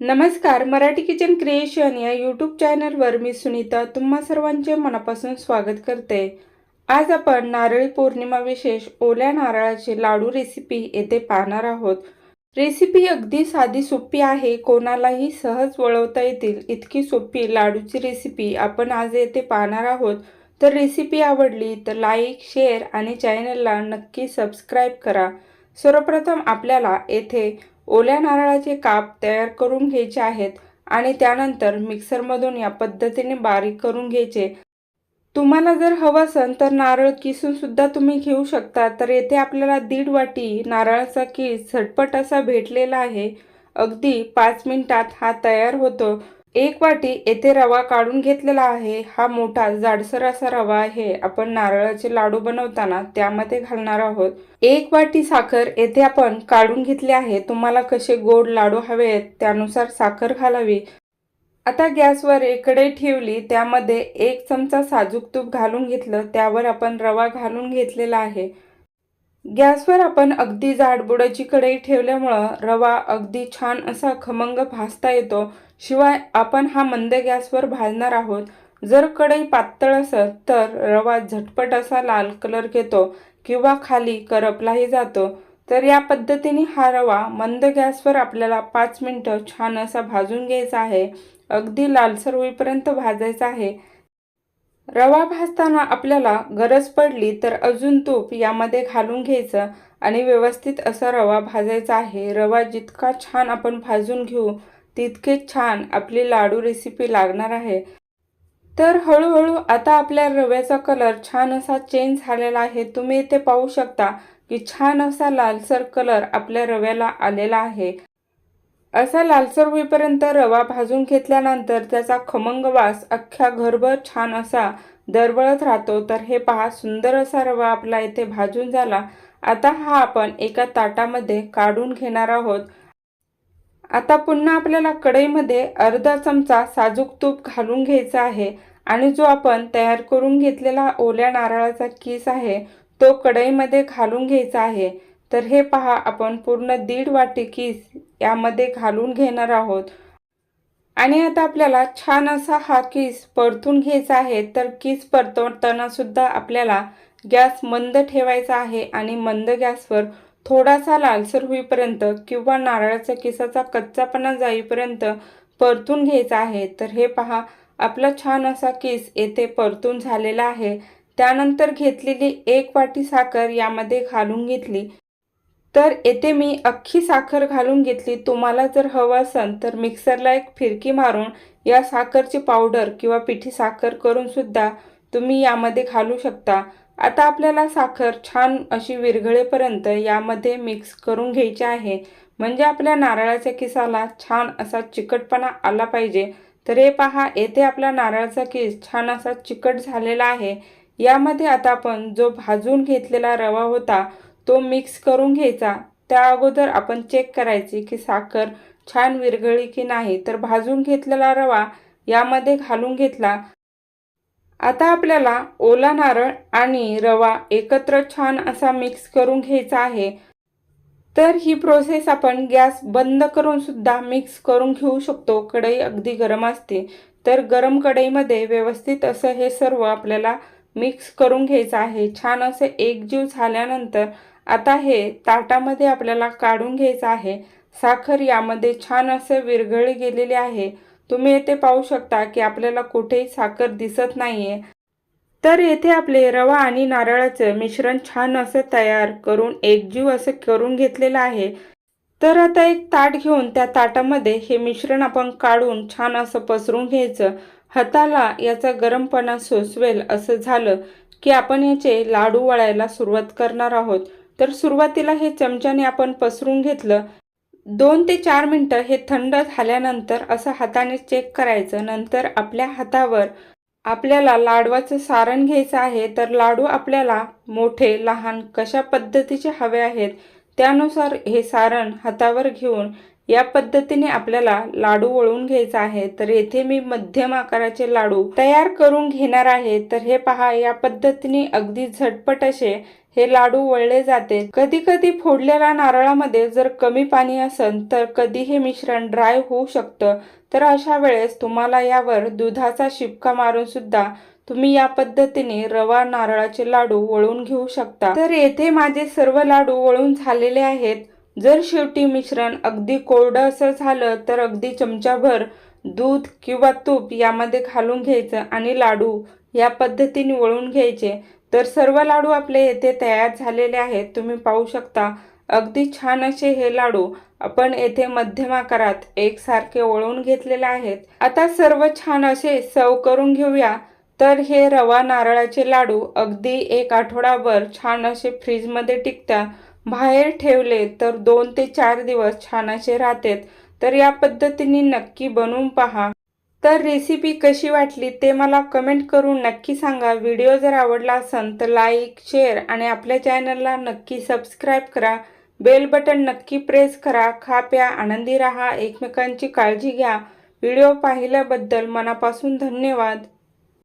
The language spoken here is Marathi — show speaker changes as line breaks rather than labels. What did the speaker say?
नमस्कार मराठी किचन क्रिएशन या यूट्यूब चॅनलवर मी सुनीता तुम्हा सर्वांचे मनापासून स्वागत करते. आज आपण नारळी पौर्णिमा विशेष ओल्या नारळाची लाडू रेसिपी येथे पाहणार आहोत. रेसिपी अगदी साधी सोपी आहे कोणालाही सहज वळवता येतील. इतकी सोपी लाडूची रेसिपी आपण आज येथे पाहणार आहोत. तर रेसिपी आवडली तर लाईक शेअर आणि चॅनलला नक्की सबस्क्राईब करा. सर्वप्रथम आपल्याला येथे ओल्या नारळाचे काप तयार करून घ्यायचे आहेत आणि त्यानंतर मिक्सरमधून या पद्धतीने बारीक करून घ्यायचे. तुम्हाला जर हवं असेल तर नारळ किसून सुद्धा तुम्ही घेऊ शकता तर येथे आपल्याला दीड वाटी नारळाचा किस झटपट असा भेटलेला आहे. अगदी पाच मिनिटात हा तयार होतो. एक वाटी येथे रवा काढून घेतलेला आहे. हा मोठा जाडसर असा रवा आहे. आपण नारळाचे लाडू बनवताना त्यामध्ये घालणार आहोत. एक वाटी साखर येथे आपण काढून घेतली आहे. तुम्हाला कसे गोड लाडू हवे आहेत त्यानुसार साखर घालावी. आता गॅसवर एक कढई ठेवली. त्यामध्ये एक चमचा साजूक तूप घालून घेतलं. त्यावर आपण रवा घालून घेतलेला आहे. गॅसवर आपण अगदी जाडबुडाची कढई ठेवल्यामुळं रवा अगदी छान असा खमंग भासता येतो. शिवाय आपण हा मंद गॅसवर भाजणार आहोत. जर कढई पातळ असत तर रवा झटपट असा लाल कलर घेतो किंवा खाली करपलाही जातो. तर या पद्धतीने हा रवा मंद गॅसवर आपल्याला पाच मिनटं छान असा भाजून घ्यायचा आहे. अगदी लालसर होईपर्यंत भाजायचा आहे. रवा भाजताना आपल्याला गरज पडली तर अजून तूप यामध्ये घालून घ्यायचं आणि व्यवस्थित असा रवा भाजायचा आहे. रवा जितका छान आपण भाजून घेऊ तितकेच छान आपली लाडू रेसिपी लागणार आहे. तर हळूहळू आता आपल्या रव्याचा कलर छान असा चेंज झालेला आहे. तुम्ही इथे पाहू शकता की छान असा लालसर कलर आपल्या रव्याला आलेला आहे. असा लालसर होईपर्यंत रवा भाजून घेतल्यानंतर त्याचा खमंग वास अख्ख्या घरभर छान असा दरवळत राहतो. तर हे पहा सुंदर असा रवा आपला इथे भाजून झाला. आता हा आपण एका ताटामध्ये काढून घेणार आहोत. आता पुन्हा आपल्याला कढईमध्ये अर्धा चमचा साजूक तूप घालून घ्यायचा आहे आणि जो आपण तयार करून घेतलेला ओल्या नारळाचा किस आहे तो कढईमध्ये घालून घ्यायचा आहे. तर हे पहा आपण पूर्ण दीड वाटी किस यामध्ये घालून घेणार आहोत. आणि आता आपल्याला छान असा हा किस परतून घ्यायचा आहे तर किस परतवताना सुद्धा आपल्याला गॅस मंद ठेवायचा आहे आणि मंद गॅसवर थोडासा लालसर होईपर्यंत किंवा नारळाचा किसाचा कच्चापणा जाईपर्यंत परतून घ्यायचा आहे तर हे पहा. आपला छान असा केस येथे परतून झालेला आहे. त्यानंतर घेतलेली एक वाटी साखर यामध्ये घालून घेतली. तर येथे मी अख्खी साखर घालून घेतली. तुम्हाला जर हवं असेल तर मिक्सरला एक फिरकी मारून या साखरची पावडर किंवा पिठी साखर करून सुद्धा तुम्ही यामध्ये घालू शकता. आता आपल्याला साखर छान अशी विरघळेपर्यंत यामध्ये मिक्स करून घ्यायची आहे. म्हणजे आपल्या नारळाच्या किसाला छान असा चिकटपणा आला पाहिजे. तर हे पहा येथे आपला नारळाचा किस छान असा चिकट झालेला आहे. यामध्ये आता आपण जो भाजून घेतलेला रवा होता तो मिक्स करून घ्यायचा. त्या अगोदर आपण चेक करायची की साखर छान विरघळी की नाही. तर भाजून घेतलेला रवा यामध्ये घालून घेतला. आता आपल्याला ओला नारळ आणि रवा एकत्र छान असा मिक्स करून घ्यायचा आहे. तर ही प्रोसेस आपण गॅस बंद करून सुद्धा मिक्स करून घेऊ शकतो. कढई अगदी गरम असते. तर गरम कढईमध्ये व्यवस्थित असं हे सर्व आपल्याला मिक्स करून घ्यायचं आहे. छान असं एकजीव झाल्यानंतर आता हे ताटामध्ये आपल्याला काढून घ्यायचं आहे. साखर यामध्ये छान असं विरघळी गेलेली आहे. तुम्ही येथे पाहू शकता की आपल्याला कुठेही साखर दिसत नाहीये. तर येथे आपले रवा आणि नारळाचं मिश्रण छान असं तयार करून एकजीव असं करून घेतलेलं आहे. तर आता एक ताट घेऊन त्या ताटामध्ये हे मिश्रण आपण काढून छान असं पसरून घ्यायचं. हाताला याचा गरमपणा सोसवेल असं झालं की आपण याचे लाडू वळायला सुरुवात करणार आहोत. तर सुरुवातीला हे चमच्याने आपण पसरून घेतलं. दोन ते चार मिनटं हे थंड झाल्यानंतर असं हाताने चेक करायचं. नंतर आपल्या हातावर आपल्याला लाडवाचं सारण घ्यायचं आहे तर लाडू आपल्याला मोठे लहान कशा पद्धतीचे हवे आहेत त्यानुसार हे सारण हातावर घेऊन या पद्धतीने आपल्याला लाडू वळून घ्यायचा आहे. तर येथे मी मध्यम आकाराचे लाडू तयार करून घेणार आहे. तर हे पहा या पद्धतीने अगदी झटपट असे हे लाडू वळले जाते. कधी कधी फोडलेल्या नारळामध्ये जर कमी पाणी असेल तर कधी हे मिश्रण ड्राय होऊ शकतं. तर अशा वेळेस तुम्हाला यावर दुधाचा शिपका मारून सुद्धा तुम्ही या पद्धतीने रवा नारळाचे लाडू वळून घेऊ शकता. तर येथे माझे सर्व लाडू वळून झालेले आहेत. जर शेवटी मिश्रण अगदी कोरडं असं झालं तर अगदी चमचाभर दूध किंवा तूप यामध्ये घालून घ्यायचं आणि लाडू या पद्धतीने वळून घ्यायचे. तर सर्व लाडू आपले येथे तयार झालेले आहेत. तुम्ही पाहू शकता अगदी छान असे हे लाडू आपण येथे मध्यम आकारात एकसारखे ओळून घेतलेले आहेत. आता सर्व छान असे सव करून घेऊया. तर हे रवा नारळाचे लाडू अगदी एक आठवडाभर छान असे फ्रीजमध्ये टिकतात बाहेर ठेवले तर दोन ते चार दिवस छान असे राहतात. तर या पद्धतीने नक्की बनवून पहा. तर रेसिपी कशी वाटली ते मला कमेंट करून नक्की सांगा. व्हिडिओ जर आवडला असेल तर लाईक शेअर आणि आपल्या चॅनलला नक्की सबस्क्राईब करा. बेल बटन नक्की प्रेस करा. खा प्या आनंदी राहा. एकमेकांची काळजी घ्या. व्हिडिओ पाहिल्याबद्दल मनापासून धन्यवाद.